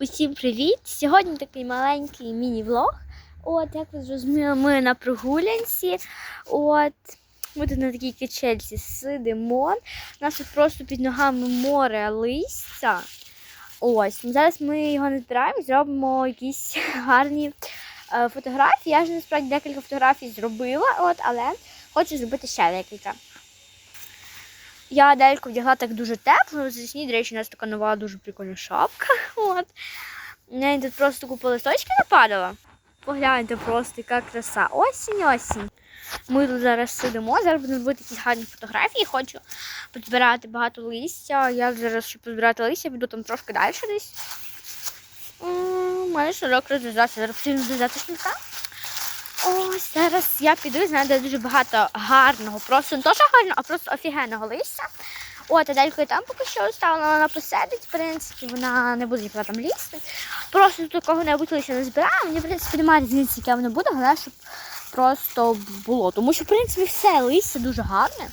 Усім привіт! Сьогодні такий маленький міні-влог. От, як ви зрозуміли, ми на прогулянці. От, ми тут на такій качельці сидимо. У нас тут просто під ногами море листя. Ось, ну, зараз ми його не збираємо, зробимо якісь гарні е, фотографії. Я вже насправді декілька фотографій зробила, от, але хочу зробити ще декілька. Я дельку вдягла так дуже тепло. Зачні, до речі, у нас така нова дуже прикольна шапка. От. Неї тут просто купа листочки нападала. Погляньте просто, яка краса. Осінь, осінь. Ми тут зараз сидимо, зараз будемо робити якісь гарні фотографії. Хочу позбирати багато листя. Я зараз, щоб позбирати листя, піду там трошки далі десь. У мене шнурок розв'язався, зараз потрібно зв'язати шнурка. Ось зараз я піду, знаю, де дуже багато гарного, просто не що гарного, а просто офігенного листя. От, Адельку я там поки що оставила, вона посидить, в принципі, вона не буде нікуди там лізти. Просто тут кого-небудь листя не збираю, мені, в принципі, немає різниці, яке воно буде, головне, щоб просто було. Тому що, в принципі, все листя дуже гарне.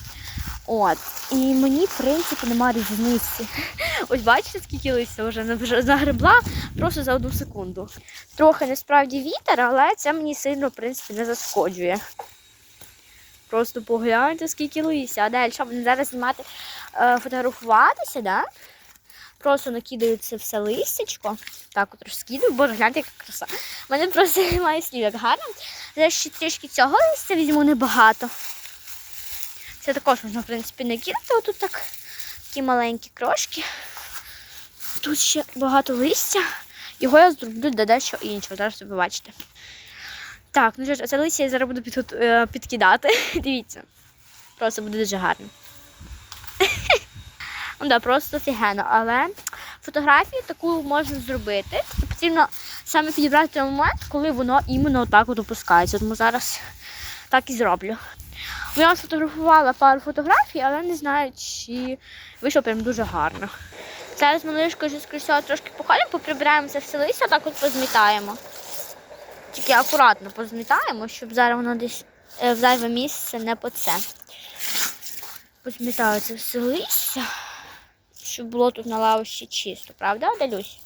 От. І мені, в принципі, немає різниці. Ось бачите, скільки листя вже загребла просто за одну секунду. Трохи насправді вітер, але це мені сильно, в принципі, не зашкоджує. Просто погляньте, скільки листя. А далі, щоб зараз знімати, е, фотографуватися, да? Просто накидаю це все листячко. Так от розкидаю. Боже, гляньте, яка краса. У мене просто немає слів, як гарно. Зараз ще трішки цього листя візьму небагато. Це також можна, в принципі, накидати. Отут так такі маленькі крошки. Тут ще багато листя. Його я зроблю для дещо іншого. Зараз ви побачите. Так, ну що ж, це листя я зараз буду підгот... е, підкидати. Дивіться. Просто буде дуже гарно. Ну да, просто офігенно. Але фотографію таку можна зробити. Тобто Потрібно саме підібрати момент, коли воно іменно так от опускається. Тому зараз так і зроблю. Ну, Я сфотографувала пару фотографій, але не знаю, чи вийшло прям дуже гарно. Зараз ми лишкою вже скоріше трошки походимо, поприбираємо це все листя, так от позмітаємо. Тільки акуратно позмітаємо, щоб зараз воно десь е, в зайве місце не по це. Позмітаю це все листя, щоб було тут на лавищі чисто, правда, Далюсь?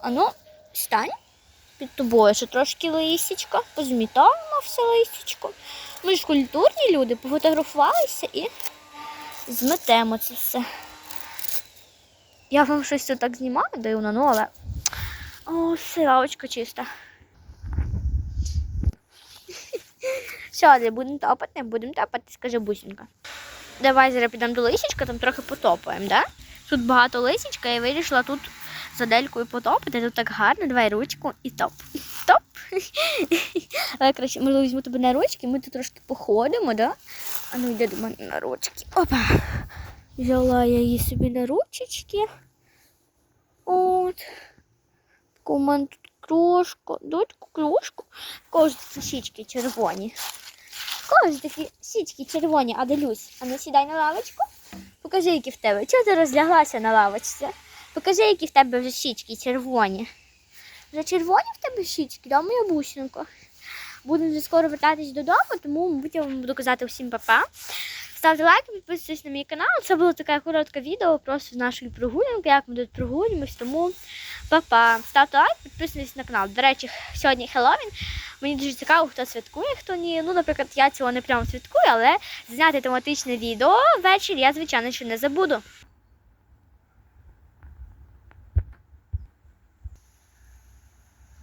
Ану, стань під тобою, ще трошки листячко, позмітаємо все листячко. Ми ж культурні люди, пофотографувалися і зметемо це все. Я вам щось тут так знімаю, дивно, ну але. О, все, чиста. Все, де будемо топати, будемо топати, скаже бусінка. Давай зараз підемо до лисічка, там трохи потопаємо, да? Тут багато лисічка, я вирішила тут за делькою потопити. Тут так гарно, давай ручку і топ. Топ. Але краще, можливо, візьму тебе на ручки, ми тут трошки походимо, да? А ну йде до мене на ручки. Опа. Взяла я її собі на ручечки. От. Таку у мене тут крошку, дочку, крошку. Кожні щічки червоні. Кожні такі щічки червоні, а делюсь. А ну сідай на лавочку. Покажи, які в тебе. Чого ти розляглася на лавочці? Покажи, які в тебе вже щічки червоні. Вже червоні в тебе щічки, да, моя бусинка? Будемо вже скоро вертатись додому, тому, мабуть, я вам буду казати всім па-па. Ставте лайк, підписуйтесь на мій канал. Це було таке коротке відео просто з нашої прогулянки, як ми тут прогулюємось, тому па-па. Ставте лайк, підписуйтесь на канал. До речі, сьогодні Хеллоуін. Мені дуже цікаво, хто святкує, хто ні. Ну, наприклад, я цього не прямо святкую, але зняти тематичне відео ввечері я, звичайно, що не забуду.